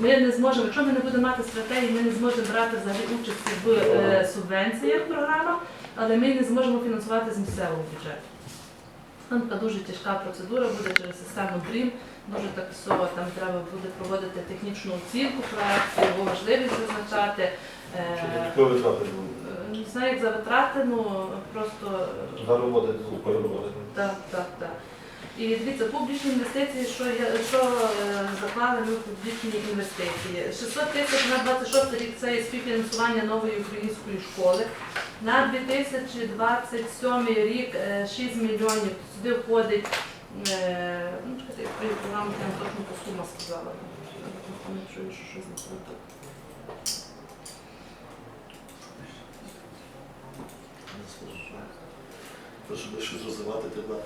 Ми не зможемо, якщо ми не будемо мати стратегії, ми не зможемо брати взагалі участі в е, субвенціях програмах, але ми не зможемо фінансувати з місцевого бюджету. Там така дуже тяжка процедура буде через систему БРІМ. Дуже так все там треба буде проводити технічну оцінку проекту, його важливість визначати. Е, Що витрати були? е, Не знаю, як за витрати, ну просто е, За роботи, роботи. так, так, так. І дивіться, публічні інвестиції, що я що е, заклали ми публічні інвестиції. 600 тисяч на 26 рік це є співфінансування нової української школи. На 2027 рік е, 6 мільйонів сюди входить. е, Ну, я при я точно по сумах сказала. Що щось не плутаю. Щоб щось розвивати, треба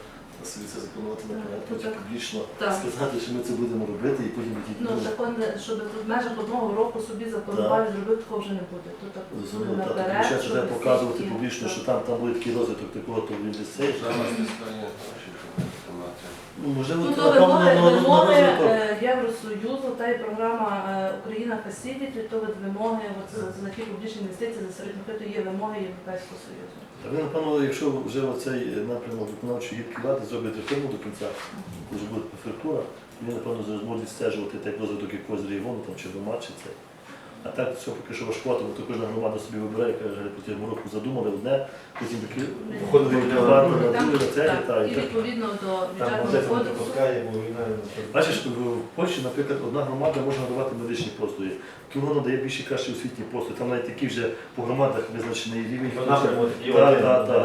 на собі це запланувати на порядку, потім так. публічно Так. сказати, що ми це будемо робити, і потім які Ну, закон, щоб в межах одного року собі запланували, зробити, такого вже не буде. Тут так буде Зрозуміло, так, тому що треба показувати публічно, що там, там буде такий розвиток такого, то він десь цей. Тримати. Ну, можливо, Ну, це то напевно вимоги, на- на- на вимоги розвиток. е, Євросоюзу та й програма е, Україна Facility, то от вимоги от, за, за такі публічні інвестиції за середньо то є вимоги Європейського Союзу. Та ви, напевно, якщо вже цей напрямок виконавчої гідки влади зроблять реформу до кінця, коли вже буде префектура, вони, напевно, зараз будуть відстежувати так розвиток якогось регіону там, чи це. А так все поки що важкувато, бо то кожна громада собі вибирає, каже, протягом року задумали одне, потім такі Виходить, варто на на це, Так, і відповідно до Там бюджетного кодексу. пускає, бо війна не Бачиш, в в Польщі, наприклад, одна громада може надавати медичні послуги. Кіно надає більше кращі освітні послуги. Там навіть такі вже по громадах визначений рівень.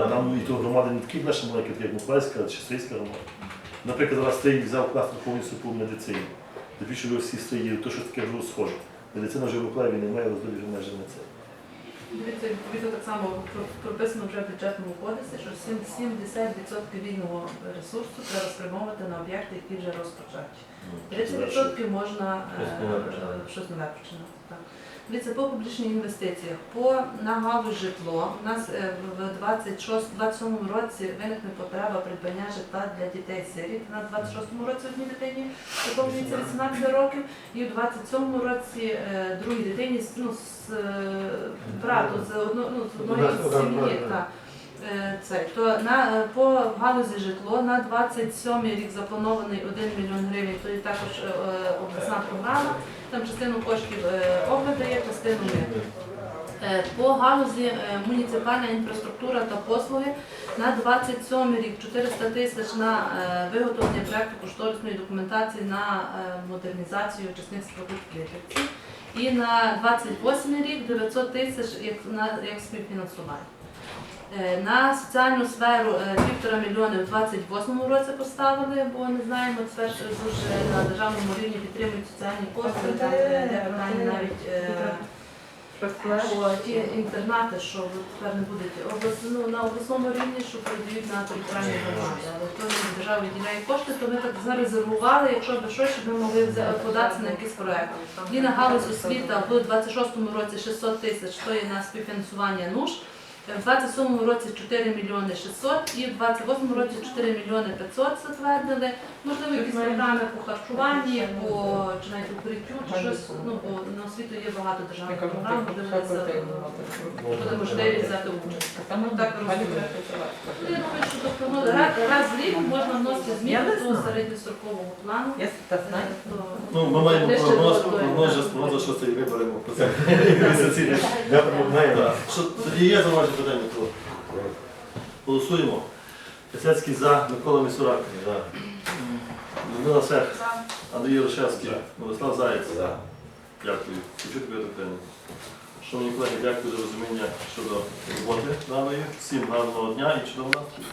Там і то громади не такі наші маленькі, як Миколаївська чи Стрийська громада. Наприклад, зараз Стрий взяв клас повністю по медицині. Більше ви всі Строї, то що таке вже схоже. Медицина вже в Миколаєві немає роздолі майже на це. Дивіться, відповідно так само прописано вже в бюджетному кодексі, що 70% вільного ресурсу треба спрямовувати на об'єкти, які вже розпочаті. 30% можна е, Щось нове починати. Дивіться, по публічних інвестиціях, по на житло, у нас е, в 26-27 році виникне потреба придбання житла для дітей сиріт. На 26-му році одній дитині виповнюється 18 років, і в 27-му році е, другій дитині з- ну, з е, брату з одно, ну, з одної Одна- одна- сім'ї. так. Е, то на е, по галузі житло на 27 рік запланований 1 мільйон гривень. То і також е, е, обласна програма. Там частину коштів е, область дає, частину ми. Е, По галузі е, муніципальна інфраструктура та послуги на 27 рік 400 тисяч на е, виготовлення проекту кошторисної документації на е, модернізацію очисних споруд Квітівці. І на 28 рік 900 тисяч як, на, як співфінансування. Е, На соціальну сферу е, півтора мільйони в 28-му році поставили, бо не знаємо, це ж дуже на державному рівні підтримують соціальні послуги, е, де питання навіть ті інтернати, що ви тепер не будуть облас, ну, на обласному рівні, що передають на територіальні громади. Але то не держава виділяє кошти, то ми так зарезервували, якщо би щось, щоб ми могли податися на якийсь проект. І на галузь освіта в 26-му році 600 тисяч, то є на співфінансування НУШ. В 27-му році 4 мільйони 600 і в 28-му році 4 мільйони 500 затвердили. Можливо, якісь програми по харчуванні, по чи навіть укриттю, чи щось. Ну, бо на освіту є багато державних програм, можливо, буде можливість взяти участь. Так розумію. Ну, Я думаю, що тобто, ну, раз, раз в рік можна вносити зміни до середньострокового плану. Я так Е, Ну, ми маємо ближче до прогноз, прогноз, що це і виберемо. Що тоді є зауваження питання, то голосуємо. Писецький за, Микола Місурак. Людмила Сех, Андрій Ярошевський, Мирослав Заєць. За. Дякую. Хочу тобі питання. Шановні колеги, дякую за розуміння щодо роботи даної. Всім гарного дня і чудового настрою.